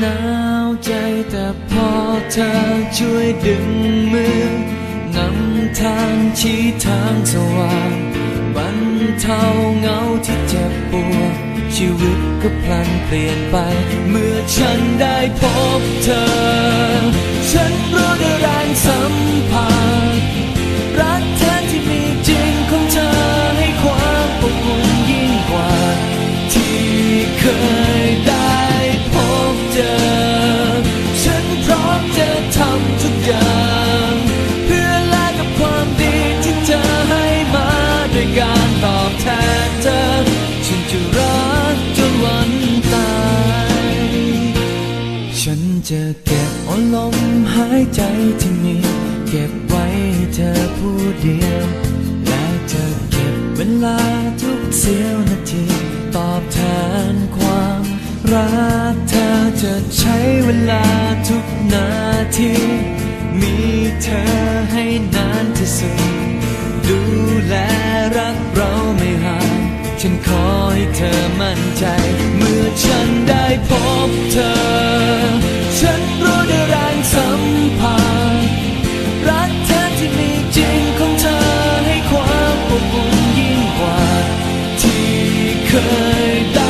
หนาวใจแต่พอเธอช่วยดึงมือนำทางชี้ทางสว่างบรรเทาเหงาที่เจ็บปวดชีวิตก็พลันเปลี่ยนไป เมื่อฉันได้พบเธอ มจะทำทุกอย่าง เพื่อแลกกับความดีที่เธอให้มาด้วยการตอบแทนเธอ ฉันจะรักจนวันตาย ฉันจะเก็บเอาลมหายใจที่มีเก็บไว้ให้เธอผู้เดียว และจะเก็บเวลาทุกเสี้ยวนาทีตอบแทนความรักเธอจะใช้เวลาทุก ที มีเธอให้นานที่สุด ดูแลรักเราไม่ห่างฉันขอให้เธอมั่นใจ เมื่อฉันได้พบเธอ ฉันรู้ได้แรงสัมผัสรักแท้ที่มีจริงของเธอให้ความอบอุ่นยิ่งกว่า ที่เคยได้